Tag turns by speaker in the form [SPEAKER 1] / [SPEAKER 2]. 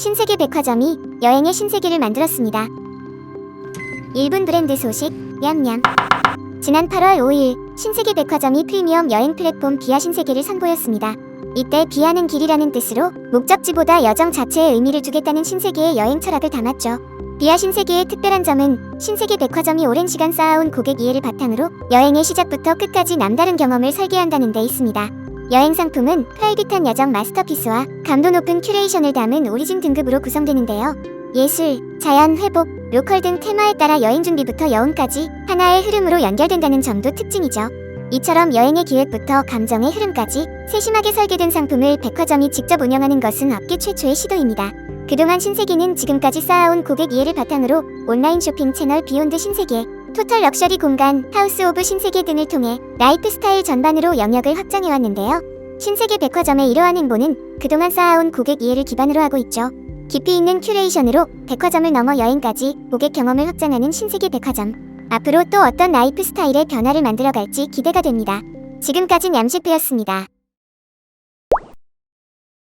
[SPEAKER 1] 신세계 백화점이 여행의 신세계를 만들었습니다. 1분 브랜드 소식 냠냠 지난 8월 5일 신세계 백화점이 프리미엄 여행 플랫폼 비아 신세계를 선보였습니다. 이때 비아는 길이라는 뜻으로 목적지보다 여정 자체에 의미를 두겠다는 신세계의 여행 철학을 담았죠. 비아 신세계의 특별한 점은 신세계 백화점이 오랜 시간 쌓아온 고객 이해를 바탕으로 여행의 시작부터 끝까지 남다른 경험을 설계한다는 데 있습니다. 여행 상품은 프라이빗한 여정 마스터피스와 감도 높은 큐레이션을 담은 오리진 등급으로 구성되는데요. 예술, 자연, 회복, 로컬 등 테마에 따라 여행 준비부터 여운까지 하나의 흐름으로 연결된다는 점도 특징이죠. 이처럼 여행의 기획부터 감정의 흐름까지 세심하게 설계된 상품을 백화점이 직접 운영하는 것은 업계 최초의 시도입니다. 그동안 신세계는 지금까지 쌓아온 고객 이해를 바탕으로 온라인 쇼핑 채널 비욘드 신세계, 토탈 럭셔리 공간, 하우스 오브 신세계 등을 통해 라이프 스타일 전반으로 영역을 확장해왔는데요. 신세계 백화점의 이러한 행보는 그동안 쌓아온 고객 이해를 기반으로 하고 있죠. 깊이 있는 큐레이션으로 백화점을 넘어 여행까지 고객 경험을 확장하는 신세계 백화점. 앞으로 또 어떤 라이프 스타일의 변화를 만들어갈지 기대가 됩니다. 지금까진 얌식배였습니다.